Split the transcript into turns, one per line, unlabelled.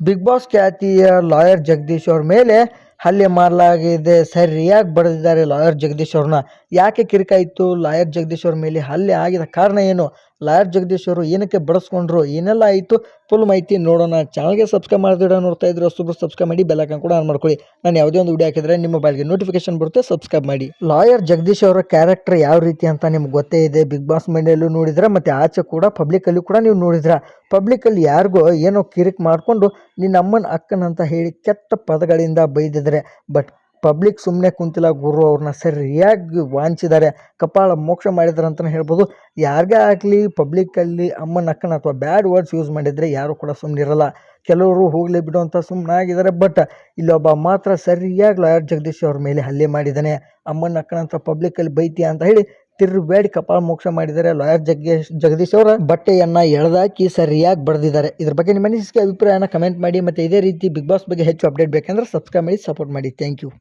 Big Boss ಖ್ಯಾತಿಯ lawyer Jagadish ಅವ್ರ ಮೇಲೆ ಹಲ್ಲೆ ಮಾಡಲಾಗಿದೆ. ಸರಿಯಾಗಿ ಬರೆದಿದ್ದಾರೆ ಲಾಯರ್ ಜಗದೀಶ್ ಅವ್ರನ್ನ. ಯಾಕೆ ಕಿರಿಕಾಯಿತು ಲಾಯರ್ ಜಗದೀಶ್ ಅವ್ರ ಮೇಲೆ ಹಲ್ಲೆ ಆಗಿದ ಕಾರಣ ಏನು? ಲಾಯರ್ ಜಗದೀಶ್ ಅವರು ಏನಕ್ಕೆ ಬಡಿಸ್ಕೊಂಡ್ರು ಏನೆಲ್ಲ ಆಯಿತು? ಫುಲ್ ಮಾಹಿತಿ ನೋಡೋಣ. ಚಾನಲ್ಗೆ ಸಬ್ಸ್ಕ್ರೈಬ್ ಮಾಡಿದ್ರೆ ನೋಡ್ತಾ ಇದ್ರೆ ಸೂಪರ್ ಸಬ್ಸ್ಕ್ರೈಬ್ ಮಾಡಿ ಬೆಲ್ಲಕನ್ ಕೂಡ ಆನ್ ಮಾಡ್ಕೊಳ್ಳಿ. ನಾನು ಯಾವುದೇ ಒಂದು ವಿಡಿಯೋ ಹಾಕಿದ್ರೆ ನಿಮ್ಮ ಮೊಬೈಲ್ಗೆ ನೋಟಿಫಿಕೇಶನ್ ಬರುತ್ತೆ, ಸಬ್ಸ್ಕ್ರೈಬ್ ಮಾಡಿ. ಲಾಯರ್ ಜಗದೀಶ್ ಅವರ ಕ್ಯಾರೆಕ್ಟರ್ ಯಾವ ರೀತಿ ಅಂತ ನಿಮ್ಗೆ ಗೊತ್ತೇ ಇದೆ. ಬಿಗ್ ಬಾಸ್ ಮನೆಯಲ್ಲೂ ನೋಡಿದ್ರೆ, ಮತ್ತು ಆಚೆ ಕೂಡ ಪಬ್ಲಿಕಲ್ಲೂ ಕೂಡ ನೀವು ನೋಡಿದ್ರ. ಪಬ್ಲಿಕಲ್ಲಿ ಯಾರಿಗೋ ಏನೋ ಕಿರಿಕ್ ಮಾಡಿಕೊಂಡು ನಿನ್ನ ಅಮ್ಮನ ಅಕ್ಕನಂತ ಹೇಳಿ ಕೆಟ್ಟ ಪದಗಳಿಂದ ಬೈದಿದ್ರೆ. ಬಟ್ ಪಬ್ಲಿಕ್ ಸುಮ್ಮನೆ ಕುಂತಿಲ್ಲ, ಗುರು ಅವ್ರನ್ನ ಸರಿಯಾಗಿ ವಾಂಚಿದ್ದಾರೆ ಕಪಾಳ ಮೋಕ್ಷ ಮಾಡಿದ್ದಾರೆ ಅಂತಲೇ ಹೇಳ್ಬೋದು. ಯಾರಿಗೇ ಆಗಲಿ ಪಬ್ಲಿಕ್ಕಲ್ಲಿ ಅಮ್ಮನ ಅಕ್ಕನ ಅಥವಾ ಬ್ಯಾಡ್ ವರ್ಡ್ಸ್ ಯೂಸ್ ಮಾಡಿದರೆ ಯಾರು ಕೂಡ ಸುಮ್ಮನಿರಲ್ಲ ಕೆಲವರು ಹೋಗಲಿ ಬಿಡುವಂಥ ಅಂತ ಸುಮ್ಮನಾಗಿದ್ದಾರೆ ಬಟ್ ಇಲ್ಲೊಬ್ಬ ಮಾತ್ರ ಸರಿಯಾಗಿ ಲಾಯರ್ ಜಗದೀಶ್ ಅವ್ರ ಮೇಲೆ ಹಲ್ಲೆ ಮಾಡಿದ್ದಾನೆ ಅಮ್ಮನ ಅಕ್ಕನಂತ ಪಬ್ಲಿಕ್ಕಲ್ಲಿ ಬೈತೀಯ ಅಂತ ಹೇಳಿ ತಿರುಬೇಡಿ ಕಪಾಳ ಮೋಕ್ಷ ಮಾಡಿದ್ದಾರೆ ಲಾಯರ್ ಜಗ್ಗೇಶ್ ಜಗದೀಶ್ ಅವರ. ಬಟ್ಟೆಯನ್ನು ಎಳೆದಾಕಿ ಸರಿಯಾಗಿ ಬರೆದಿದ್ದಾರೆ ಇದ್ರ ಬಗ್ಗೆ ನಿಮ್ಮ ಅನಿಸಿಕೆ, ಅಭಿಪ್ರಾಯನ ಕಮೆಂಟ್ ಮಾಡಿ. ಮತ್ತು ಇದೇ ರೀತಿ ಬಿಗ್ ಬಾಸ್ ಬಗ್ಗೆ ಹೆಚ್ಚು ಅಪ್ಡೇಟ್ ಬೇಕಂದ್ರೆ ಸಬ್ಸ್ಕ್ರೈಬ್ ಮಾಡಿ ಸಪೋರ್ಟ್ ಮಾಡಿ. Thank you